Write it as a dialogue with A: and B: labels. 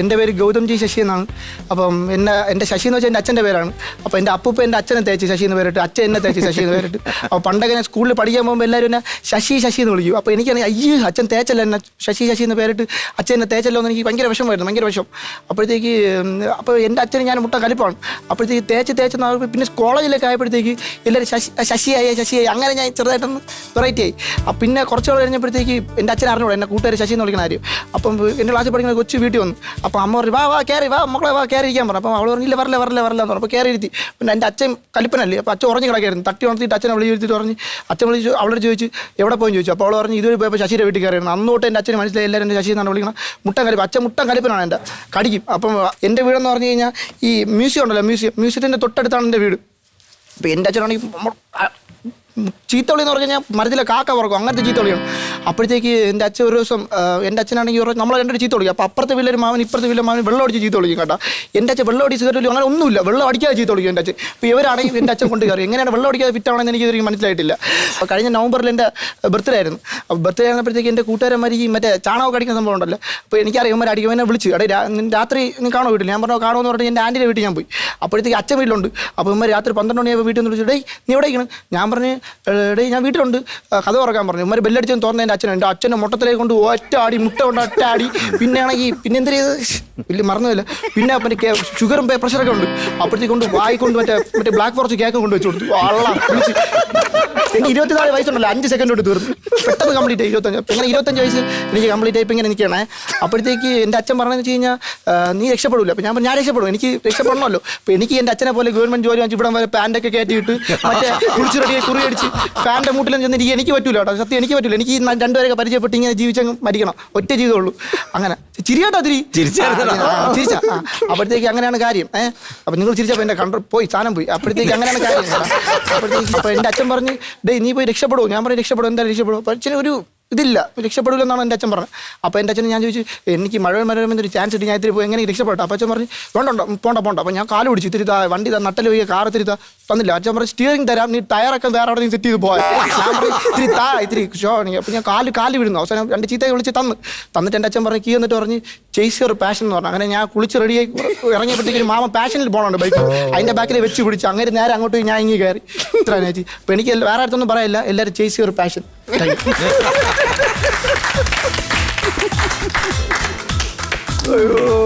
A: എന്റെ പേര് ഗൗതം ജി ശശി എന്നാണ്. അപ്പം എന്നെ എന്റെ ശശി എന്ന് വെച്ചാൽ എന്റെ അച്ഛന്റെ പേരാണ്. അപ്പോൾ എന്റെ അപ്പൂപ്പ എന്റെ അച്ഛനെ തേച്ച് ശശി എന്ന് പേരിട്ട് അച്ഛൻ എന്നെ തേച്ച് ശശി എന്ന് പേരിട്ട്. അപ്പോൾ പണ്ടൊക്കെ ഞാൻ സ്കൂളിൽ പഠിക്കാൻ പോകുമ്പോൾ എല്ലാവരും എന്നെ ശശി ശശി എന്ന് വിളിക്കും. അപ്പോൾ എനിക്കാണെങ്കിൽ അയ്യോ അച്ഛൻ തേച്ചല്ല എന്നെ ശശി ശശി എന്ന് പേരിട്ട് അച്ഛൻ എന്നെ തേച്ചല്ലോ എന്ന് എനിക്ക് ഭയങ്കര വിഷമമായിരുന്നു ഭയങ്കര വിഷം അപ്പോഴത്തേക്ക് അപ്പോൾ എന്റെ അച്ഛന് ഞാൻ മുട്ട കലിപ്പാണ്. അപ്പോഴത്തേക്ക് തേച്ച് തേച്ച് പിന്നെ കോളേജിലൊക്കെ ആയപ്പോഴത്തേക്ക് എല്ലാവരും ശശി ശശിയായി ശശിയായി. അങ്ങനെ ഞാൻ ചെറുതായിട്ടൊന്ന് വെറൈറ്റി ആയി. അപ്പം പിന്നെ കുറച്ച് നാൾ കഴിഞ്ഞപ്പോഴത്തേക്ക് എന്റെ അച്ഛൻ അറിഞ്ഞോളൂ എന്നെ കൂട്ടുകാർ ശശി എന്ന് വിളിക്കുന്ന കാര്യം. അപ്പം എന്റെ ക്ലാസ്സിൽ പഠിക്കുന്ന കൊച്ചു വീട്ടിൽ വന്നു. അപ്പം അമ്മ പറഞ്ഞു വാ വാ കയറി വാ മക്കളെ വാ കയറി ഇരിക്കാൻ പറഞ്ഞു. അപ്പം അവൾ പറഞ്ഞില്ല വരല്ല വരല്ല വരല്ല. എന്ന് പറഞ്ഞു അപ്പോൾ കയറി ഇരുത്തി. പിന്നെ എന്റെ അച്ഛൻ കലിപ്പനല്ലേ അപ്പോൾ അച്ഛൻ ഉറഞ്ഞു കിടക്കായിരുന്നു തട്ടി ഉണർത്തിയിട്ട് അച്ഛനെ വിളി ഇരുത്തിട്ട് പറഞ്ഞ് അച്ഛൻ വിളിച്ചു അവളോട് ചോദിച്ചു എവിടെ പോയി ചോദിച്ചു? അപ്പോൾ അവൾ പറഞ്ഞു ഇതുവരെ പോയപ്പോൾ ശശിയുടെ വീട്ടിൽ കയറിയിരുന്നു. അന്നോട്ട് എന്റെ അച്ഛന് മനസ്സിലായി എല്ലാവരും എന്റെ ശശി എന്നാണ് വിളിക്കണം. മുട്ടൻ കലിപ്പ് അച്ഛൻ മുട്ടൻ കലിപ്പനാണ് എന്റെ കടിക്കും. അപ്പം എന്റെ വീടെന്ന് പറഞ്ഞു കഴിഞ്ഞാൽ ഈ മ്യൂസിയം ഉണ്ടല്ലോ മ്യൂസിയം മ്യൂസിയത്തിന്റെ തൊട്ടടുത്താണ് എന്റെ വീട്. അപ്പോൾ എന്റെ അച്ഛനാണെങ്കിൽ ചീത്തവിളി എന്ന് പറഞ്ഞു കഴിഞ്ഞാൽ മരത്തിലെ കാക്ക പറക്കും അങ്ങനത്തെ ചീത്തവിളിയാണ് അപ്പോഴത്തേക്ക് എന്റെ അച്ഛൻ ഒരു ദിവസം എന്റെ അച്ഛനാണെങ്കിൽ ഒരു നമ്മളെ രണ്ടു ചീത്ത വിളിക്കും. അപ്പോൾ അപ്പുറത്തെ വീട്ടിലൊരു മാവൻ ഇപ്പുറത്തെ വീട്ടിലെ മാവൻ വെള്ളം അടിച്ച് ചീത്ത വിളിക്കും കേട്ടോ. എന്റെ അച്ഛൻ വെള്ളം അടിച്ച് കയറി അങ്ങനെ ഒന്നുമില്ല. വെള്ളം അടിക്കാതെ ചീത്ത വിളിക്കും എന്റെ അച്ഛൻ. ഇപ്പോൾ ഇവരാണെങ്കിൽ എന്റെ അച്ഛൻ കൊണ്ട് കയറി. എങ്ങനെയാണ് വെള്ളം അടിക്കാതെ ഫിറ്റാണെന്ന് എനിക്ക് ഇതുവരെയും മനസ്സിലായിട്ടില്ല. അപ്പോൾ കഴിഞ്ഞ നവംബറിൽ എന്റെ ബർത്ത്ഡേ ആയിരുന്നു. അപ്പോൾ ബർത്ത്ഡേ ആയിരുന്നപ്പോഴത്തേക്ക് എന്റെ കൂട്ടുകാരന്മാർ ഈ മറ്റേ ചാണകം അടിക്കുന്ന സംഭവം ഉണ്ടല്ലോ. അപ്പോൾ എനിക്കറിയാം ഇവന്മാർ അടിക്കും എന്നെ വിളിച്ചു. അടേ രാത്രി നീ കാണോ വീട്ടിൽ? ഞാൻ പറഞ്ഞു കാണുമെന്ന് പറഞ്ഞിട്ട് എന്റെ ആന്റിയുടെ വീട്ടിൽ ഞാൻ പോയി. അപ്പോഴത്തേക്ക് അച്ഛൻ വീട്ടിലുണ്ട്. അപ്പോൾ ഇവന്മാർ രാത്രി പന്ത്രണ്ട് മണിയാകുമ്പോൾ വീട്ടിൽ നിന്ന് വിളിച്ചു ഡേ നീ എവിടെ ഇരിക്കണം? ഞാൻ പറഞ്ഞ് ഡേ ഞാൻ വീട്ടിലുണ്ട്. കഥ തുറക്കാൻ പറഞ്ഞു. ഇവന്മാർ ബെല്ലടിച്ചെന്ന് തുറന്ന എന്റെ അച്ഛൻ എന്റെ അച്ഛന്റെ മുട്ടത്തിലേക്ക് കൊണ്ട് ഒറ്റ ആടി മുട്ട കൊണ്ട് ഒറ്റ ആടി പിന്നെ ആണെങ്കിൽ പിന്നെ എന്ത് ചെയ്ത്? വലിയ മറന്നില്ല പിന്നെ മറ്റേ ഷുഗറും പ്രഷറൊക്കെ ഉണ്ട്. അപ്പോഴത്തേക്ക് കൊണ്ട് വായി കൊണ്ട് മറ്റേ മറ്റേ ബ്ലാക്ക് ഫോറസ്റ്റ് കേക്ക് കൊണ്ട് വെച്ച് കൊടുത്തു. വിളിച്ച് എനിക്ക് ഇരുപത്തിനാല് വയസ്സുണ്ടല്ലോ. അഞ്ച് സെക്കൻഡ് കൊണ്ട് തീർന്നു. പെട്ടെന്ന് കംപ്ലീറ്റ് ആയി. ഇരുപത്തഞ്ച്. ഇങ്ങനെ ഇരുപത്തഞ്ച് വയസ്സ് എനിക്ക് കംപ്ലീറ്റ് ആയി. ഇങ്ങനെ നിൽക്കണേ അപ്പോഴത്തേക്ക് എന്റെ അച്ഛൻ പറഞ്ഞതെന്ന് വെച്ച് കഴിഞ്ഞാൽ നീ രക്ഷപ്പെടില്ല അപ്പം ഞാൻ ഞാൻ രക്ഷപ്പെടും. എനിക്ക് രക്ഷപ്പെടണമല്ലോ. അപ്പം എനിക്ക് എന്റെ അച്ഛനെ പോലെ ഗവൺമെന്റ് ജോലി വാങ്ങിച്ച് ഇവിടെ വരെ പാന്റൊക്കെ കയറ്റിയിട്ട് മറ്റേ കുളിച്ച് റെഡിയായി കുറി അടിച്ച് ഫാന്റെ മൂട്ടിലും എനിക്ക് എനിക്ക് പറ്റൂല കേട്ടോ. സത്യം എനിക്ക് പറ്റില്ല എനിക്ക് രണ്ടുപേരൊക്കെ പരിചയപ്പെട്ട് ഇങ്ങനെ ജീവിച്ചങ്ങ് മരിക്കണം. ഒറ്റ ജീവിതമുള്ളൂ അങ്ങനെ. ചിരിയാട്ടോ തിരി. ചിരിച്ചാ. അപ്പോഴത്തേക്ക് അങ്ങനെയാണ് കാര്യം. ഏഹ് അപ്പം നിങ്ങൾ ചിരിച്ചപ്പോൾ എന്റെ കണ്ടർ പോയി സാധനം പോയി. അപ്പോഴത്തേക്ക് അങ്ങനെയാണ് കാര്യം. അപ്പോഴത്തേക്ക് എന്റെ അച്ഛൻ പറഞ്ഞ് ഡേ നീ പോയി രക്ഷപ്പെടുമോ ഞാൻ പറഞ്ഞു രക്ഷപ്പെടും. എന്താ രക്ഷപ്പെടും. അച്ഛനൊരു അച്ഛന് ഒരു ഇതില്ല. രക്ഷപ്പെടില്ല എന്നാണ് എന്റെ അച്ഛൻ പറഞ്ഞത്. അപ്പോൾ എന്റെ അച്ഛൻ ഞാൻ ചോദിച്ചു എനിക്ക് മഴ മരമെന്നൊരു ചാൻസ് ഇട്ട് ഞാൻ ഇത്തിരി പോയി എങ്ങനെ രക്ഷപ്പെട്ടു അപ്പോൾ അച്ഛൻ പറഞ്ഞു വേണ്ട പോണ്ട പോണ്ട അപ്പോൾ ഞാൻ കാൽ പിടിച്ചു ഇത്തിരി താ വണ്ടി താ നട്ടൽ പോയി കാർ ഇത്തിരി താ തന്നില്ല. അച്ഛൻ പറഞ്ഞു സ്റ്റിയറിംഗ് തരാം നീ ടയറൊക്കെ വേറെ അവിടെ നീ സെറ്റ് ചെയ്ത് പോയാൽ ഇത്തിരി താ ഇത്തിരി ഷോ അപ്പോൾ ഞാൻ കാൽ കാൽ വിടുന്നു. അവസാനം രണ്ട് ചീത്തയെ വിളിച്ച് തന്ന്. തന്നിട്ട് എന്റെ അച്ഛൻ പറഞ്ഞു കീ എന്നിട്ട് പറഞ്ഞ് ചേസ് പാഷൻ എന്ന് പറഞ്ഞു. അങ്ങനെ ഞാൻ കുളിച്ച് റെഡിയായി ഇറങ്ങിയപ്പോഴത്തേക്കും മാമ പാഷനിൽ പോകണുണ്ട് ബൈക്ക് അതിന്റെ ബാക്കിൽ വെച്ച് പിടിച്ച് അങ്ങനെ നേരെ അങ്ങോട്ട് ഞാൻ ഇങ്ങി കയറി. ഇത്ര ചേച്ചി അപ്പോൾ എനിക്ക് വേറെ അടുത്തൊന്നും പറയില്ല എല്ലാവരും ചേസ് പാഷൻ അയ്യോ